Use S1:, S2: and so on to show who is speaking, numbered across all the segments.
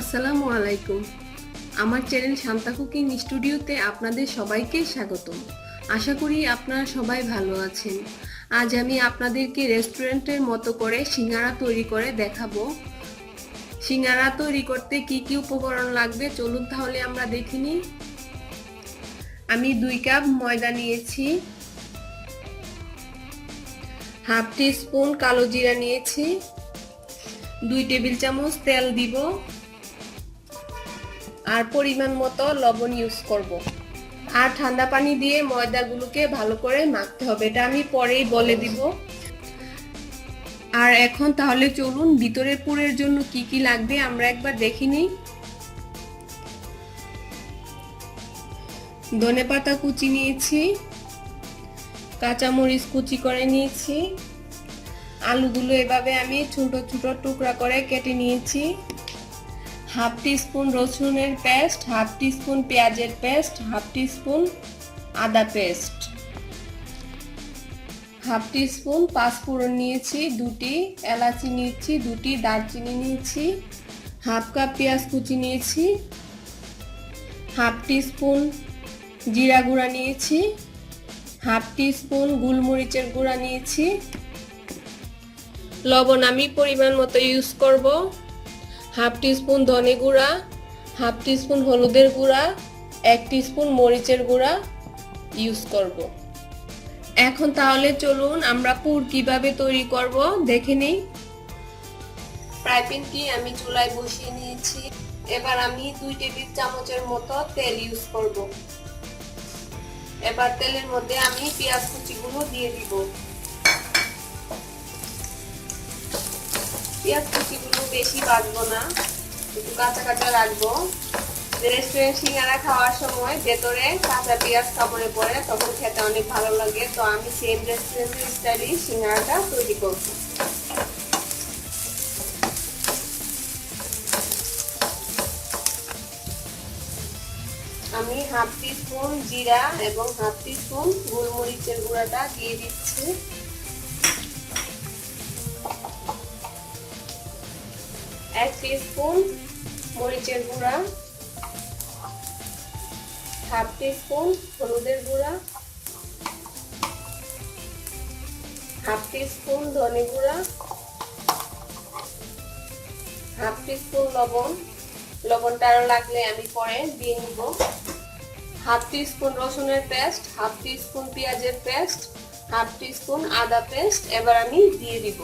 S1: আসসালামু আলাইকুম। আমার চ্যানেল শান্তা কুকিং স্টুডিওতে আপনাদের সবাইকে স্বাগতম। আশা করি আপনারা সবাই ভালো আছেন। আজ আমি আপনাদেরকে রেস্টুরেন্টের মতো করে সিঙ্গারা তৈরি করে দেখাবো। সিঙ্গারা তৈরি করতে কি কি উপকরণ লাগবে? চলুন তাহলে আমরা দেখি দেখিনি আমি দুই কাপ ময়দা নিয়েছি। হাফ টি স্পুন কালো জিরা নিয়েছি। দুই টেবিল চামচ তেল দিব। আর পরিমাণ মতো লবণ ইউজ করব। আর ঠান্ডা পানি দিয়ে ময়দাগুলোকে ভালো করে মাখতে হবে। এটা আমি পরেই বলে দিব। আর এখন তাহলে চলুন ভিতরের পুরের জন্য কি কি লাগবে আমরা একবার দেখি নিই। ধনে পাতা কুচি নিয়েছি, কাঁচামরিচ কুচি করে নিয়েছি, আলুগুলো এভাবে আমি ছোট ছোট টুকরা করে কেটে নিয়েছি। হাফ টি স্পুন রসুনের পেস্ট, হাফ টি স্পুন পেঁয়াজের পেস্ট, হাফ টি স্পুন আদা পেস্ট। হাফ টি স্পুন পাঁচফোড়ন নিয়েছি, দুটি এলাচি নিয়েছি, দুটি দারচিনি নিয়েছি, হাফ কাপ পেঁয়াজ কুচি নিয়েছি, হাফ টি স্পুন জিরা গুঁড়া নিয়েছি, হাফ টি স্পুন গোলমরিচের গুঁড়া নিয়েছি। লবণ আমি পরিমাণ মতো ইউজ করব। হাফ টিস্পুন ধনে গুঁড়া, হাফ টিস্পুন হলুদের গুঁড়া, এক টিস্পুন মরিচের গুঁড়া ইউজ করব। এখন তাহলে চলুন আমরা পুর কীভাবে তৈরি করব, দেখে নিই? ফ্রাই প্যানটি আমি চুলায় বসিয়ে নিয়েছি। এবার আমি দুই টেবিল চামচের মতো তেল ইউজ করব। এবার তেলের মধ্যে আমি পেঁয়াজ কুচিগুলো দিয়ে দিব। পেঁয়াজ কুচিগুলো বেশি বাঁচবো না, একটু কাঁচা কাঁচা রাখব। রেস্টুরেন্ট সিঙ্গারা খাওয়ার সময় ভেতরে কাঁচা পেঁয়াজ কামড়ে পড়ে, তখন খেতে অনেক ভালো লাগে। তো আমি সেম রেস্টুরেন্টের স্টাইলে সিঙ্গারাটা তৈরি করব। আমি হাফ টি স্পুন জিরা এবং হাফ টি স্পুন গোলমরিচের গুঁড়াটা দিয়ে দিচ্ছি। এক স্পুন মরিচের গুঁড়া হাফ স্পুন হলুদের গুঁড়া হাফ স্পুন ধনে গুঁড়া হাফ স্পুন লবণ। লবণটা আরও লাগলে আমি পরে দিয়ে নিব। হাফ স্পুন রসুনের পেস্ট হাফ স্পুন পেঁয়াজের পেস্ট হাফ স্পুন আদা পেস্ট এবার আমি দিয়ে দিব।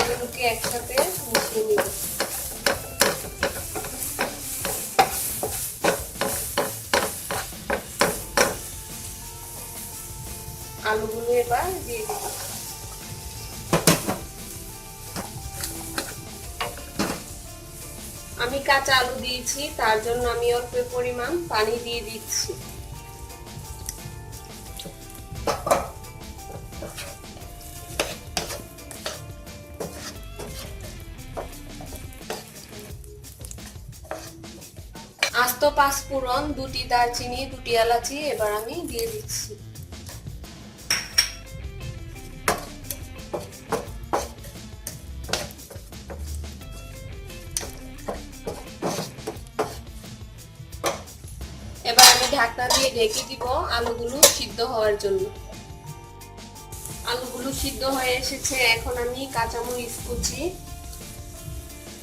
S1: এগুলোকে একসাথে মিশিয়ে নিব। আলুগুলো এবার দিয়ে দিব। আমি কাঁচা আলু দিয়েছি, তার জন্য আমি অল্প পরিমাণ পানি দিয়ে দিচ্ছি। আস্ত পাঁচফোড়ন দুটি দারচিনি, দুটি এলাচি, এবার আমি দিয়ে দিচ্ছি। এবার আমি ঢাকনা দিয়ে ঢেকে দিব আলুগুলো সিদ্ধ হওয়ার জন্য। আলুগুলো সিদ্ধ হয়ে এসেছে, এখন আমি কাঁচামরিচ কুচি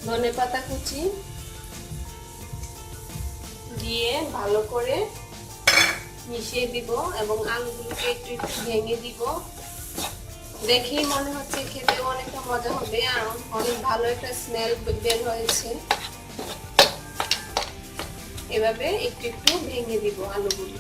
S1: ধনে পাতা কুচি দিয়ে ভালো করে মিশিয়ে দিব এবং আলুগুলোকে একটু একটু ভেঙে দিব। দেখেই মনে হচ্ছে খেতে অনেকটা মজা হবে আর অনেক ভালো একটা স্মেল বের হয়েছে। এভাবে একটু একটু ভেঙে দিব আলুগুলো।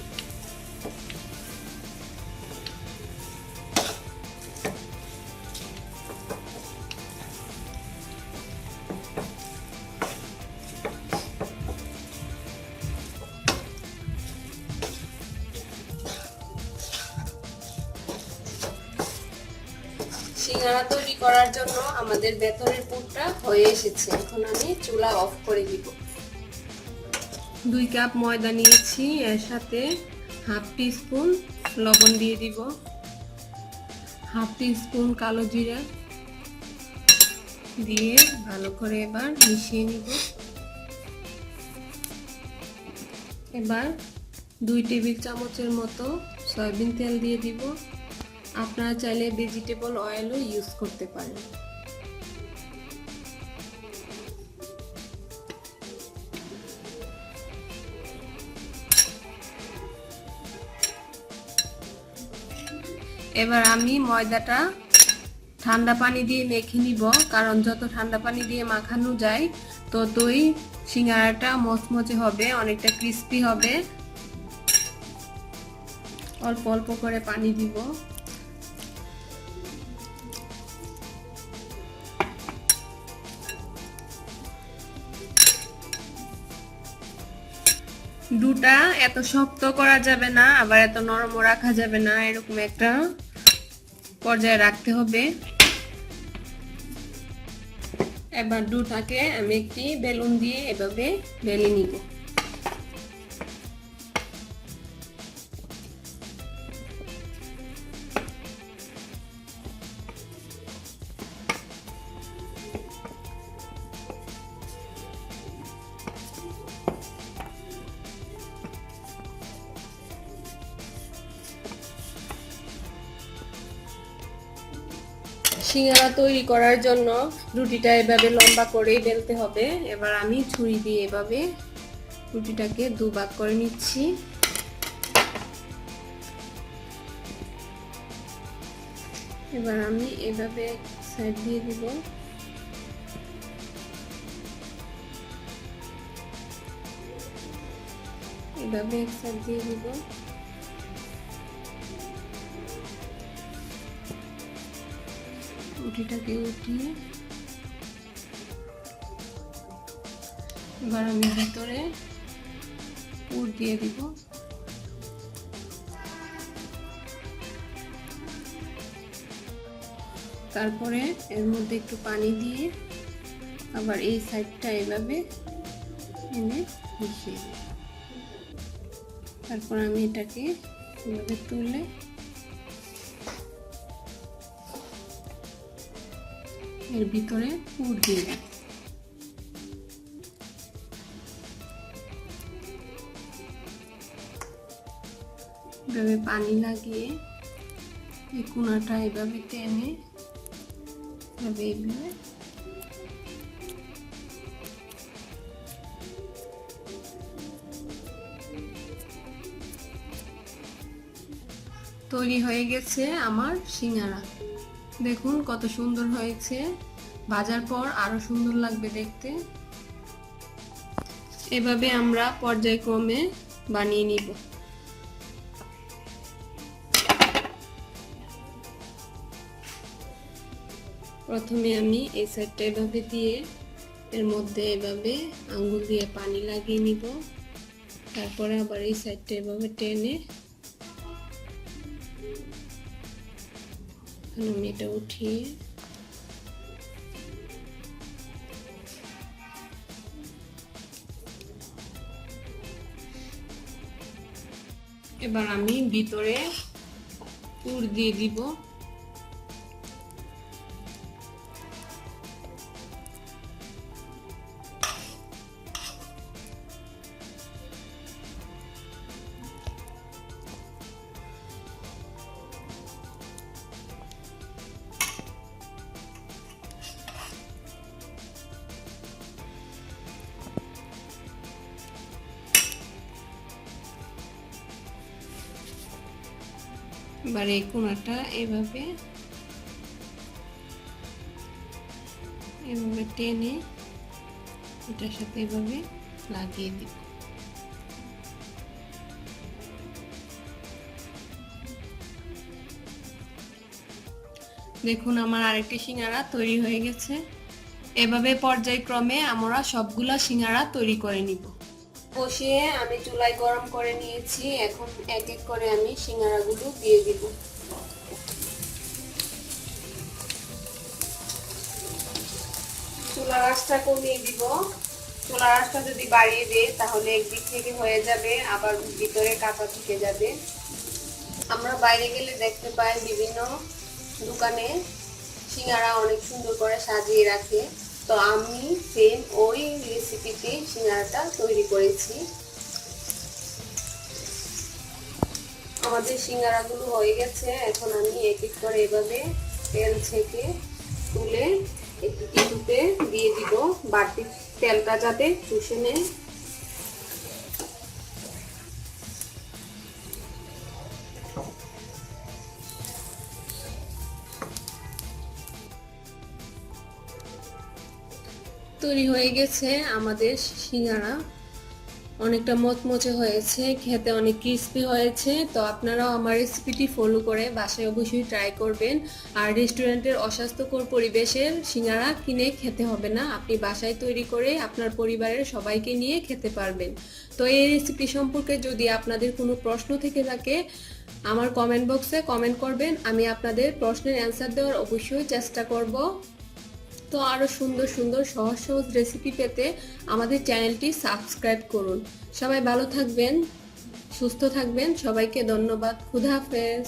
S1: সিঙ্গারা তৈরি করার জন্য আমাদের ভেতরের পুরটা হয়ে এসেছে। এখন আমি চুলা অফ করে দিব। দুই কাপ ময়দা নিয়েছি, এর সাথে হাফ টি স্পুন লবণ দিয়ে দিব। হাফ টি স্পুন কালো জিরা দিয়ে ভালো করে এবার মিশিয়ে নিব। এবার দুই টেবিল চামচের মতো সয়াবিন তেল দিয়ে দিব। আপনারা চাইলে ভেজিটেবল অয়েলও ইউজ করতে পারেন। এবার আমি ময়দাটা ঠান্ডা পানি দিয়ে মেখে নিব, কারণ যত ঠান্ডা পানি দিয়ে মাখানো যায়, ততই সিঙ্গারাটা মচমচে হবে, অনেকটা ক্রিস্পি হবে। অল্প অল্প করে পানি দিব। দুটা, এত শক্ত করা যাবে না, আবার এত নরমও রাখা যাবে না, এরকম একটা পর্যায়ে রাখতে হবে। এবার দুটাকে আমি একটি বেলুন দিয়ে এভাবে বেলে নিব। সিঙ্গারা তৈরি করার জন্য রুটিটা এভাবে লম্বা করেই বেলতে হবে। এবার আমি ছুরি দিয়ে এভাবে রুটিটাকে দুভাগ করে নিচ্ছি। এবার আমি এভাবে সাইড দিয়ে দিব। এভাবে এক সাইড দিয়ে দিব। রুটিটাকে উঠিয়ে এবার আমি ভিতরে পুর দিয়ে দিব। তারপরে এর মধ্যে একটু পানি দিয়ে আবার এই সাইডটা এভাবে এনে মিশিয়ে তারপর আমি এটাকে এভাবে তুলে এর ভিতরে পুর দিয়ে এভাবে পানি লাগিয়ে এই কোনাটা এভাবে টেনে এভাবে এভাবে তৈরি হয়ে গেছে আমার সিঙ্গারা। দেখুন কত সুন্দর হয়েছে। ভাজার পর আরও সুন্দর লাগবে দেখতে। এভাবে আমরা পর্যায়ক্রমে বানিয়ে নিব। প্রথমে আমি এই সাইডটা এভাবে দিয়ে, এর মধ্যে এভাবে আঙ্গুল দিয়ে পানি লাগিয়ে নিব। তারপরে আবার এই সাইডটা এভাবে টেনে এটা উঠিয়ে এবার আমি ভিতরে পুর দিয়ে দিব। এবার এই কোনাটা এভাবে এভাবে টেনে এটার সাথে এভাবে লাগিয়ে দিব দেখুন আমার আরেকটি সিঙ্গারা তৈরি হয়ে গেছে। এভাবে পর্যায়ক্রমে আমরা সবগুলা সিঙ্গারা তৈরি করে নিব। বসিয়ে আমি চুলায় গরম করে নিয়েছি। এখন এক এক করে আমি সিঙ্গারাগুলো দিয়ে দিব। চুলার আঁচটা কমিয়ে দিব। চুলার আঁচটা যদি বাড়িয়ে দেয় তাহলে একদিক থেকে হয়ে যাবে, আবার ভিতরে কাঁচা থেকে যাবে। আমরা বাইরে গেলে দেখতে পাই বিভিন্ন দোকানে সিঙ্গারা অনেক সুন্দর করে সাজিয়ে রাখে। তো আমি সেম ওই রেসিপিতেই সিঙ্গারাটা তৈরি করেছি। আমাদের সিঙ্গারাগুলো হয়ে গেছে, এখন আমি এক এক করে এভাবে তেল থেকে তুলে একটু টিস্যুতে দিয়ে দিব বাড়তি তেলটা যাতে চুষে নেয়। তৈরি হয়ে গেছে আমাদের সিঙ্গারা। অনেকটা মচমচে হয়েছে, খেতে অনেক ক্রিস্পি হয়েছে। তো আপনারাও আমার রেসিপিটি ফলো করে বাসায় অবশ্যই ট্রাই করবেন। আর রেস্টুরেন্টের অস্বাস্থ্যকর পরিবেশের সিঙ্গারা কিনে খেতে হবে না। আপনি বাসায় তৈরি করে আপনার পরিবারের সবাইকে নিয়ে খেতে পারবেন। তো এই রেসিপি সম্পর্কে যদি আপনাদের কোনো প্রশ্ন থেকে থাকে, আমার কমেন্ট বক্সে কমেন্ট করবেন। আমি আপনাদের প্রশ্নের অ্যান্সার দেওয়ার অবশ্যই চেষ্টা করব। তো আরও সুন্দর সুন্দর, সহজ সহজ রেসিপি পেতে আমাদের চ্যানেলটি সাবস্ক্রাইব করুন। সবাই ভালো থাকবেন, সুস্থ থাকবেন, সবাইকে ধন্যবাদ। খুদা হাফেজ।